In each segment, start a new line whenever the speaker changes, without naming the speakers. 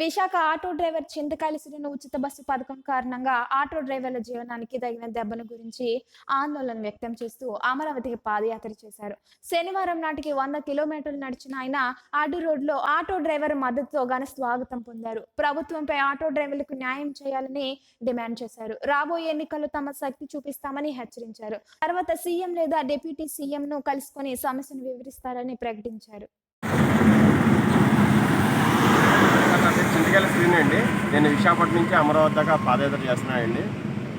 Visakha auto driver Chintakayala Srinu ఉచిత bus పథకం కారణంగా ఆటో డ్రైవర్ల జీవనానికి తగిన దెబ్బను గురించి ఆందోళన వ్యక్తం చేస్తూ అమరావతికి పాదయాత్ర చేశారు. శనివారం నాటికి వంద కిలోమీటర్లు నడిచిన ఆయన అడ్డు రోడ్లో ఆటో డ్రైవర్ మద్దతుతో ఘన స్వాగతం పొందారు. ప్రభుత్వంపై ఆటో డ్రైవర్లకు న్యాయం చేయాలని డిమాండ్ చేశారు. రాబోయే ఎన్నికల్లో తమ శక్తి చూపిస్తామని హెచ్చరించారు. తర్వాత సీఎం లేదా డిప్యూటీ సీఎంను కలుసుకొని సమస్యను వివరిస్తారని ప్రకటించారు.
నా పేరు శ్రీని అండి. నేను విశాఖపట్నం నుంచి అమరావతి దాకా పాదయాత్ర చేస్తున్నానండి.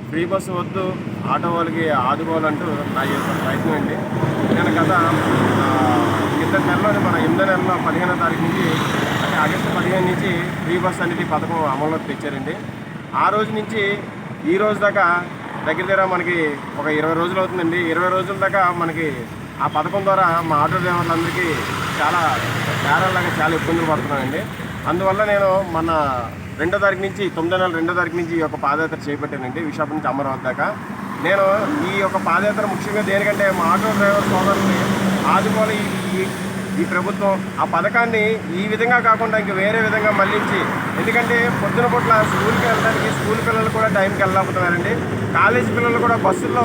ఫ్రీ బస్సు వద్దు ఆటో వాళ్ళకి ఆదుకోవాలంటూ నా యొక్క ప్రయత్నం అండి. నేను గత ఇద్దరు నెలలో మన ఎనిమిదో నెలలో పదిహేనో తారీఖు నుంచి అంటే ఆగస్టు పదిహేను నుంచి ఫ్రీ బస్ అనేది పథకం అమల్లోకి తెచ్చారండి. ఆ రోజు నుంచి ఈ రోజు దాకా దగ్గర దగ్గర మనకి ఒక ఇరవై రోజులు అవుతుందండి. ఇరవై రోజుల దాకా మనకి ఆ పథకం ద్వారా మా ఆటో డ్రైవర్లందరికీ చాలా బేరాలాగా చాలా ఇబ్బందులు పడుతున్నానండి అందువల్ల నేను మన రెండో తారీఖు నుంచి తొమ్మిదో నెల రెండో తారీఖు నుంచి ఈ యొక్క పాదయాత్ర చేపట్టానండి విశాఖ నుంచి అమరావతి దాకా. నేను ఈ యొక్క పాదయాత్ర ముఖ్యంగా దేనికంటే మా ఆటో డ్రైవర్ సోదరుని ఆదుకోవాలి ఈ ఈ ప్రభుత్వం ఆ పథకాన్ని ఈ విధంగా కాకుండా ఇంక వేరే విధంగా మళ్ళించి ఎందుకంటే పొద్దున పూట్ల స్కూల్కి వెళ్ళడానికి స్కూల్ పిల్లలు కూడా టైంకి వెళ్ళకపోతున్నారండి కాలేజ్ పిల్లలు కూడా బస్సుల్లో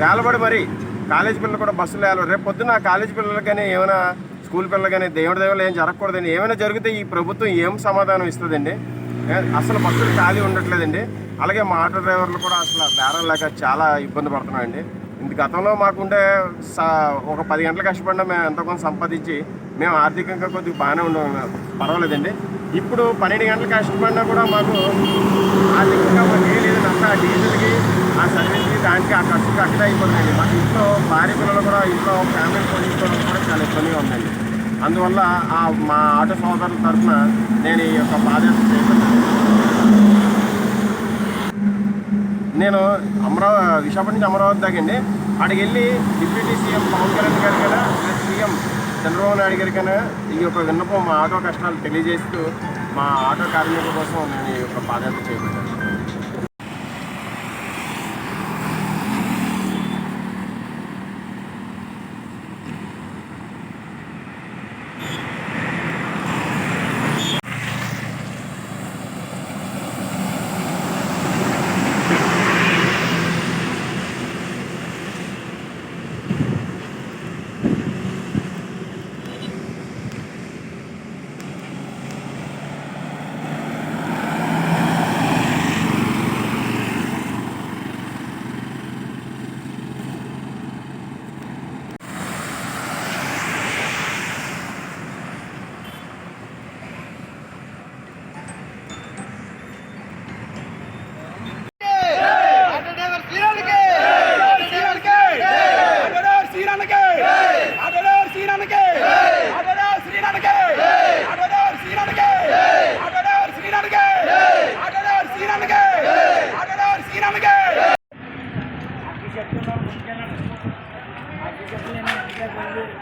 వేలబడి మరి. కాలేజ్ పిల్లలు కూడా బస్సులో వేల రేపు పొద్దున్న కాలేజ్ పిల్లలకి ఏమైనా స్కూల్ పిల్లలు కానీ దేవుడి దేవుళ్ళు ఏం జరగకూడదండి. ఏమైనా జరిగితే ఈ ప్రభుత్వం ఏం సమాధానం ఇస్తుందండి? అసలు బస్సులు ఖాళీ ఉండట్లేదండి. అలాగే మా ఆటో డ్రైవర్లు కూడా అసలు బేరం లేక చాలా ఇబ్బంది పడుతున్నాయండి ఇంత గతంలో మాకుండే సా ఒక పది గంటలు కష్టపడినా మేము ఎంతో కొంత సంపాదించి మేము ఆర్థికంగా కొద్దిగా బాగానే ఉండం పర్వాలేదండి. ఇప్పుడు పన్నెండు గంటలు కష్టపడినా కూడా మాకు ఆర్థికంగా మాకు లేదు. లేదండి అంతా ఆ డీజిల్కి ఆ సర్వీస్కి దానికి ఆ ఖర్చుకి అక్కడే అయిపోతుందండి మాకు ఇంట్లో భార్య పిల్లలు కూడా ఇంట్లో ఫ్యామిలీ పోషించుకోవడం కూడా చాలా ఇబ్బందిగా ఉందండి. అందువల్ల ఆ మా ఆటో సోదరుల తరఫున నేను ఈ యొక్క పాదయాత్ర చేపట్టాను. నేను అమరావతి విశాఖపట్నం నుంచి అమరావతి దాకండి అక్కడికి వెళ్ళి డిప్యూటీ సీఎం పవన్ కళ్యాణ్ గారు కదా సీఎం చంద్రబాబు నాయుడు గారికైనా ఈ యొక్క విన్నపం మా ఆటో కష్టాలు తెలియజేస్తూ మా ఆటో కార్మికుల కోసం నేను ఈ యొక్క పాదయాత్ర చేపట్టాను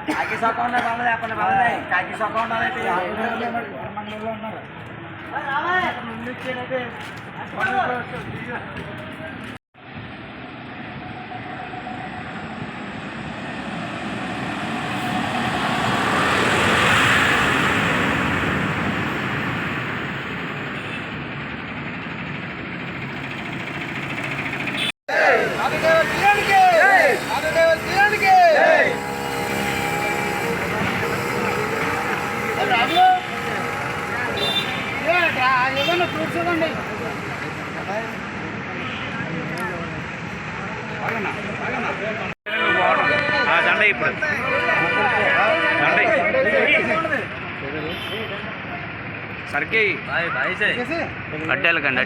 కాకి సొక్క ఉన్నది బాగా లేకుండా బాగా కాకి సొక్క ఉండాలంటే
ఆటో ఏదన్నా ఫ్రూట్స్ ఇవ్వండి
దండ ఇప్పుడు సరికి. అడ్డాలి కండి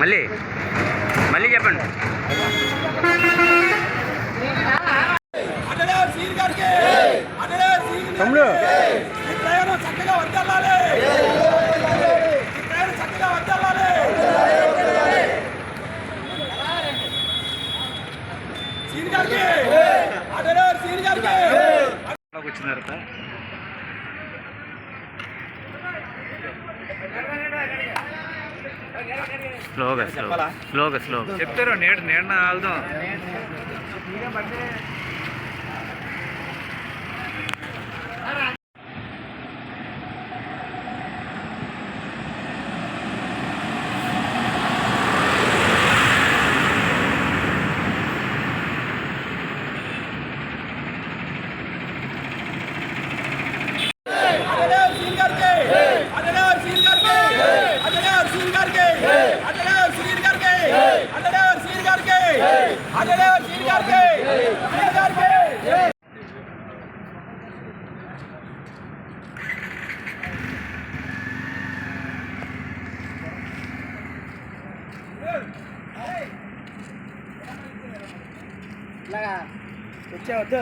మళ్ళీ. మళ్ళీ చెప్పండి.
తమ్ముడు. చక్కగా వర్దల్లాలి ఈ ప్రయాణం చక్కగా వర్దల్లాలి సీన్ గారికి ఆటో డ్రైవర్ సీన్ గారికి.
వచ్చిన తర్వాత స్లోగా స్లో స్లోగా స్లో చెప్తారు నేడు నేడు ఆగుదాం
అటలేరు సీన్ గారికి అటలేరు సీన్ గారికి అటలేరు సీన్ గారికి అటలేరు సీన్ గారికి అటలేరు సీన్ గారికి అటలేరు సీన్ గారికి సీన్ గారికి వచ్చే వద్దు